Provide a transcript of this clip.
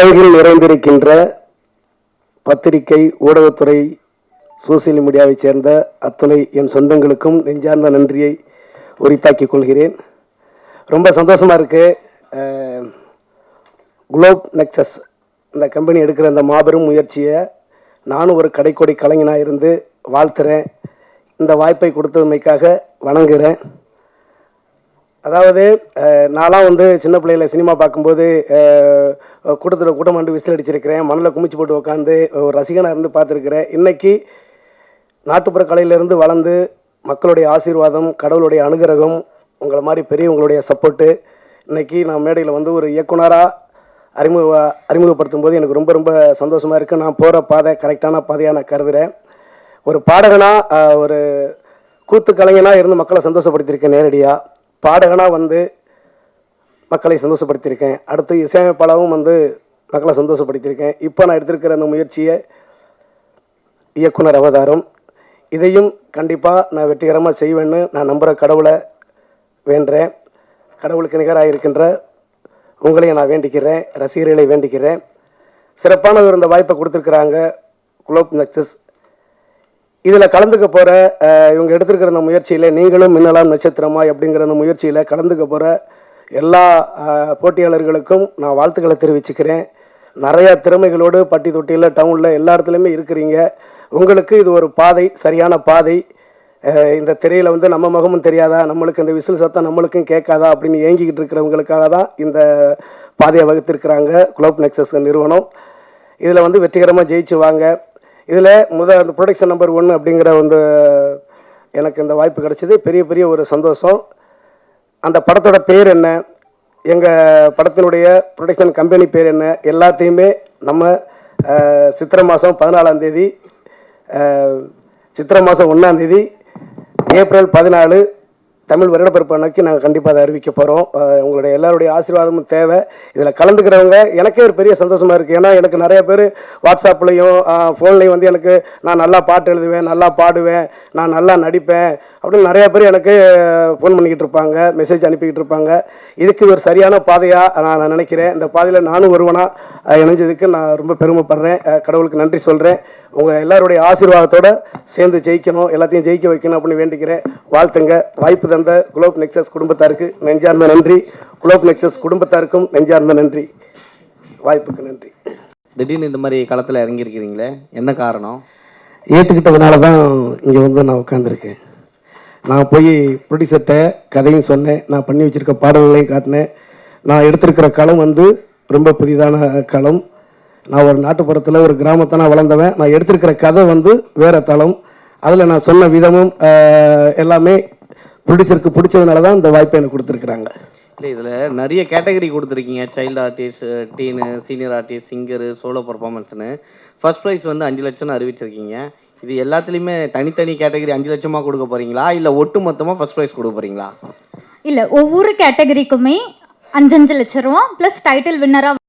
அரங்கில் நிறைந்திருக்கின்ற பத்திரிகை ஊடகத்துறை சோசியல் மீடியாவைச் சேர்ந்த அத்தனை என் சொந்தங்களுக்கும் நெஞ்சார்ந்த நன்றியை உரித்தாக்கிக் கொள்கிறேன். ரொம்ப சந்தோஷமாக இருக்குது குளோப் நெக்சஸ் இந்த கம்பெனி எடுக்கிற இந்த மாபெரும் முயற்சியை நானும் ஒரு கடைக்கோடி கலைஞனாக இருந்து வாழ்த்துறேன். இந்த வாய்ப்பை கொடுத்தமைக்காக வணங்குகிறேன் அதாவது நான்லாம் வந்து சின்ன பிள்ளையில சினிமா பார்க்கும்போது கூட்டத்தில் கூட்டம் வந்து விசில் அடிச்சிருக்கிறேன். மண்ணில் குமிச்சு போட்டு உட்காந்து ஒரு ரசிகனாக இருந்து பார்த்துருக்கிறேன். இன்றைக்கி நாட்டுப்புற கலையிலேருந்து வளர்ந்து மக்களுடைய ஆசீர்வாதம் கடவுளுடைய அனுகிரகம் உங்களை மாதிரி பெரியவங்களுடைய சப்போர்ட்டு. இன்னைக்கு நான் மேடையில் வந்து ஒரு இயக்குனராக அறிமுக அறிமுகப்படுத்தும் போது எனக்கு ரொம்ப ரொம்ப சந்தோஷமாக இருக்குது நான் போகிற பாதை கரெக்டான பாதையாக நான் கருதுகிறேன் ஒரு பாடகனாக ஒரு கூத்து கலைஞனாக இருந்து மக்களை சந்தோஷப்படுத்தியிருக்கேன் நேரடியாக பாடகனாக வந்து மக்களை சந்தோஷப்படுத்தியிருக்கேன். அடுத்து இசையமைப்பாளரும் வந்து மக்களை சந்தோஷப்படுத்தியிருக்கேன். இப்போ நான் எடுத்திருக்கிற அந்த முயற்சியை இயக்குனர் அவதாரம். இதையும் கண்டிப்பாக நான் வெற்றிகரமாக செய்வேன்னு நான் நம்புகிற கடவுளை வேண்டுறேன் கடவுளுக்கு நிகராக இருக்கின்ற உங்களையும் நான் வேண்டிக்கிறேன். ரசிகர்களை வேண்டிக்கிறேன். சிறப்பான ஒரு இந்த வாய்ப்பை கொடுத்துருக்குறாங்க குலோப் நக்சஸ் இதில் கலந்துக்க போகிற இவங்க எடுத்திருக்கிற அந்த முயற்சியில் நீங்களும் மின்னலாம் நட்சத்திரமாய் அப்படிங்கிற அந்த முயற்சியில் கலந்துக்க போகிற எல்லா போட்டியாளர்களுக்கும் நான் வாழ்த்துக்களை தெரிவிச்சுக்கிறேன். நிறையா திறமைகளோடு பட்டி தொட்டியில் டவுனில் எல்லா இடத்துலையுமே இருக்கிறீங்க. உங்களுக்கு இது ஒரு பாதை சரியான பாதை. இந்த திரையில் வந்து நம்ம முகமும் தெரியாதா? நம்மளுக்கு இந்த விசில் சத்தம் நம்மளுக்கும் கேட்காதா? அப்படின்னு ஏங்கிக்கிட்டு இருக்கிறவங்களுக்காக தான் இந்த பாதையை வகுத்திருக்கிறாங்க குளோப் நெக்ஸஸ் நிறுவனம். இதில் வந்து வெற்றிகரமாக ஜெயிச்சு வாங்க. இதில் முத அந்த ப்ரொடக்ஷன் நம்பர் ஒன்று அப்படிங்கிற வந்து எனக்கு இந்த வாய்ப்பு கிடைச்சது. பெரிய பெரிய ஒரு சந்தோஷம். அந்த படத்தோட பேர் என்ன? எங்கள் படத்தினுடைய ப்ரொடக்ஷன் கம்பெனி பேர் என்ன? எல்லாத்தையுமே நம்ம சித்திரை மாதம் பதினாலாம் தேதி சித்திரை மாதம் ஒன்றாம் தேதி ஏப்ரல் பதினாலு தமிழ் வருடப்பிறப்பு அன்னைக்கு நாங்கள் கண்டிப்பாக அதை அறிவிக்க போகிறோம் உங்களுடைய எல்லாருடைய ஆசீர்வாதமும் தேவை. இதில் கலந்துக்கிறவங்க எனக்கே ஒரு பெரிய சந்தோஷமாக இருக்குது ஏன்னா எனக்கு நிறைய பேர் வாட்ஸ்அப்லேயும் ஃபோன்லேயும் வந்து எனக்கு நான் நல்லா பாட்டு எழுதுவேன் நல்லா பாடுவேன் நான் நல்லா நடிப்பேன் அப்படின்னு நிறைய பேர் எனக்கு ஃபோன் பண்ணிக்கிட்டு இருப்பாங்க மெசேஜ் அனுப்பிக்கிட்டு இருப்பாங்க. இதுக்கு ஒரு சரியான பாதையாக நான் நான் நினைக்கிறேன். இந்த பாதையில் நானும் ஒருவனாக இணைஞ்சதுக்கு நான் ரொம்ப பெருமைப்படுறேன். கடவுளுக்கு நன்றி சொல்கிறேன் உங்கள் எல்லாருடைய ஆசீர்வாதத்தோட சேர்ந்து ஜெயிக்கணும் எல்லாத்தையும் ஜெயிக்க வைக்கணும் அப்படின்னு வேண்டிக்கிறேன். வாழ்த்துங்க. வாய்ப்பு தந்த குளோப் நெக்சஸ் குடும்பத்தாருக்கு நெஞ்சார்ந்த நன்றி. குளோப் நெக்சஸ் குடும்பத்தாருக்கும் நெஞ்சார்ந்த நன்றி. வாய்ப்புக்கு நன்றி. திடீர்னு இந்த மாதிரி களத்தில் இறங்கியிருக்கிறீங்களே என்ன காரணம்? ஏற்றுக்கிட்டதுனால தான் இங்கே வந்து நான் உட்காந்துருக்கேன் நான் போய் ப்ரொடியூசர்கிட்ட கதையும் சொன்னேன். நான் பண்ணி வச்சிருக்க பாடல்களையும் காட்டினேன். நான் எடுத்திருக்கிற களம் வந்து ரொம்ப புதிதான களம். நான் ஒரு நாட்டுப்புறத்தில் ஒரு கிராமத்தை நான் வளர்ந்தவன். நான் எடுத்திருக்கிற கதை வந்து வேற தளம். அதில் நான் சொன்ன விதமும் எல்லாமே ப்ரொடியூசருக்கு பிடிச்சதுனால தான் இந்த வாய்ப்பை எனக்கு கொடுத்துருக்குறாங்க. இல்லை இதில் நிறைய கேட்டகரி கொடுத்துருக்கீங்க. சைல்டு ஆர்டிஸ்ட் டீனு சீனியர் ஆர்டிஸ்ட் சிங்கரு சோலோ பர்ஃபார்மன்ஸ்னு ஃபர்ஸ்ட் ப்ரைஸ் வந்து அஞ்சு லட்சம்னு அறிவிச்சிருக்கீங்க. இது எல்லாத்துலேயுமே தனித்தனி கேட்டகரி அஞ்சு லட்சமாக கொடுக்க போகிறீங்களா இல்லை ஒட்டு மொத்தமாக ஃபர்ஸ்ட் ப்ரைஸ் கொடுக்க போகிறீங்களா இல்லை ஒவ்வொரு கேட்டகரிக்குமே அஞ்சஞ்சு லட்ச ரூபா ப்ளஸ் டைட்டில் வின்னராக